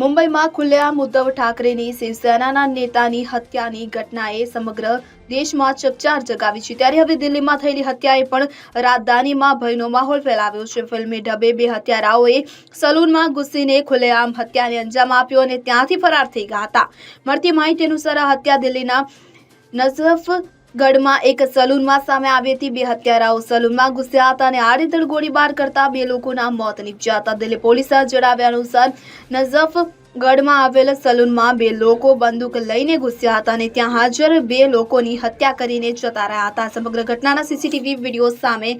મુંબઈમાં ખુલ્લેઆમ ઉદ્ધવ ઠાકરેની શિવસેનાના નેતાની હત્યાની ઘટનાએ સમગ્ર દેશમાં ચકચાર જગાવી છે. ત્યારે હવે દિલ્હીમાં થયેલી હત્યાએ પણ રાજધાનીમાં ભયનો માહોલ ફેલાવ્યો છે. ફિલ્મી ઢબે બે હત્યારાઓએ સલૂનમાં ઘૂસીને ખુલ્લેઆમ હત્યાને અંજામ આપ્યો અને ત્યાંથી ફરાર થઈ ગયા હતા. મળતી માહિતી અનુસાર હત્યા દિલ્હીના નસફગઢમાં એક સલૂનમાં સામે આવી હતી બે હત્યારાઓ. સલૂનમાં ઘૂસ્યા હતા અને આડેધડ ગોળીબાર કરતા બે લોકોના મોત નીપજ્યા હતા. દિલ્હી પોલીસે જણાવ્યા અનુસાર, નઝફગઢમાં આવેલ સલૂનમાં બે લોકો બંદૂક લઈને ઘૂસ્યા હતા અને ત્યાં હાજર બે લોકોની હત્યા કરીને જતા રહ્યા હતા. સમગ્ર ઘટનાના સીસીટીવી વીડિયો સામે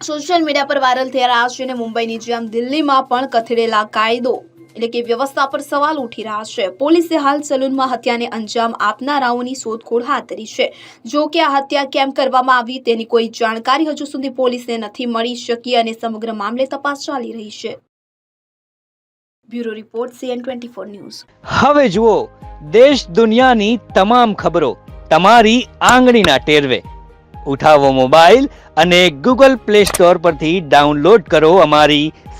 સોશિયલ મીડિયા પર વાયરલ થઈ રહ્યા છે અને મુંબઈની જેમ દિલ્હીમાં પણ કથળેલા કાયદો એટલે કે વ્યવસ્થા પર સવાલ ઉઠી રહ્યા છે. પોલીસે હાલ સલૂનમાં હત્યાને અંજામ આપનારાઓની શોધખોળ હાથ ધરી છે. જો કે આ હત્યા કેમ કરવામાં આવી તેની કોઈ જાણકારી હજુ સુધી પોલીસને નથી મળી શકી અને સમગ્ર મામલે તપાસ ચાલી રહી છે. Bureau report, CN news. હવે જુઓ, દેશ દુનિયાની તમામ ખબરો તમારી આંગળીના ટેરવે. ઉઠાવો મોબાઈલ અને ગૂગલ પ્લે સ્ટોર પરથી ડાઉનલોડ કરો અમારી